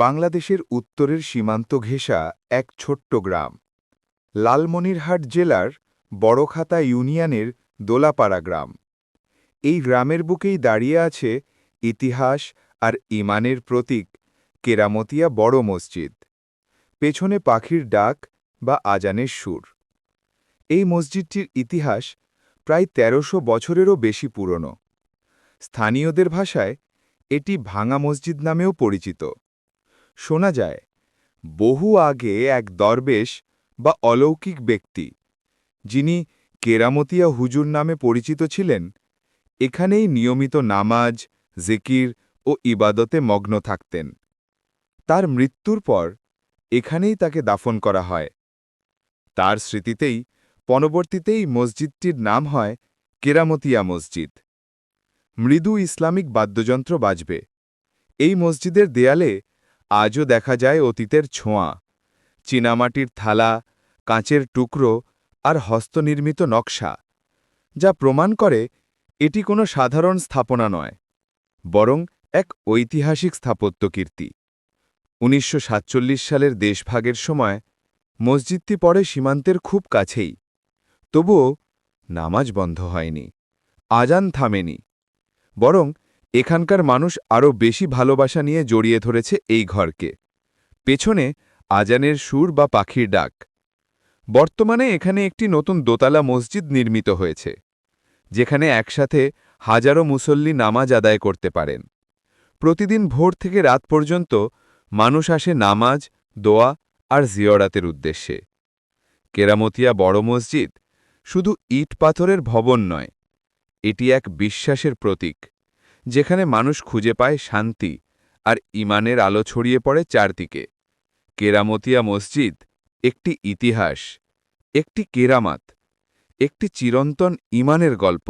বাংলাদেশের উত্তরের সীমান্ত ঘেঁষা এক ছোট্ট গ্রাম। লালমনিরহাট জেলার বড়খাতা ইউনিয়নের দোলাপাড়া গ্রাম। এই গ্রামের বুকেই দাঁড়িয়ে আছে ইতিহাস আর ইমানের প্রতীক কেরামতিয়া বড় মসজিদ। পেছনে পাখির ডাক বা আজানের সুর। এই মসজিদটির ইতিহাস প্রায় তেরোশো বছরেরও বেশি পুরনো। স্থানীয়দের ভাষায় এটি ভাঙা মসজিদ নামেও পরিচিত। শোনা যায়, বহু আগে এক দরবেশ বা অলৌকিক ব্যক্তি, যিনি কেরামতিয়া হুজুর নামে পরিচিত ছিলেন, এখানেই নিয়মিত নামাজ, জিকির ও ইবাদতে মগ্ন থাকতেন। তার মৃত্যুর পর এখানেই তাকে দাফন করা হয়। তার স্মৃতিতেই, পরবর্তীতেই মসজিদটির নাম হয় কেরামতিয়া মসজিদ। মৃদু ইসলামিক বাদ্যযন্ত্র বাজবে। এই মসজিদের দেয়ালে আজও দেখা যায় অতীতের ছোঁয়া। চীনামাটির থালা, কাঁচের টুকরো আর হস্তনির্মিত নকশা। যা প্রমাণ করে এটি কোনো সাধারণ স্থাপনা নয়, বরং এক ঐতিহাসিক স্থাপত্যকীর্তি। উনিশশো সাতচল্লিশ সালের দেশভাগের সময় মসজিদটি পড়ে সীমান্তের খুব কাছেই, তবুও নামাজ বন্ধ হয়নি, আজান থামেনি, বরং এখানকার মানুষ আরও বেশি ভালোবাসা নিয়ে জড়িয়ে ধরেছে এই ঘরকে। পেছনে আজানের সুর বা পাখির ডাক। বর্তমানে এখানে একটি নতুন দোতলা মসজিদ নির্মিত হয়েছে, যেখানে একসাথে হাজারো মুসল্লি নামাজ আদায় করতে পারেন। প্রতিদিন ভোর থেকে রাত পর্যন্ত মানুষ আসে নামাজ, দোয়া আর জিয়রাতের উদ্দেশ্যে। কেরামতিয়া বড় মসজিদ শুধু ইট পাথরের ভবন নয়, এটি এক বিশ্বাসের প্রতীক। যেখানে মানুষ খুঁজে পায় শান্তি আর ইমানের আলো ছড়িয়ে পড়ে চারদিকে। কেরামতিয়া মসজিদ একটি ইতিহাস, একটি কেরামাত, একটি চিরন্তন ইমানের গল্প।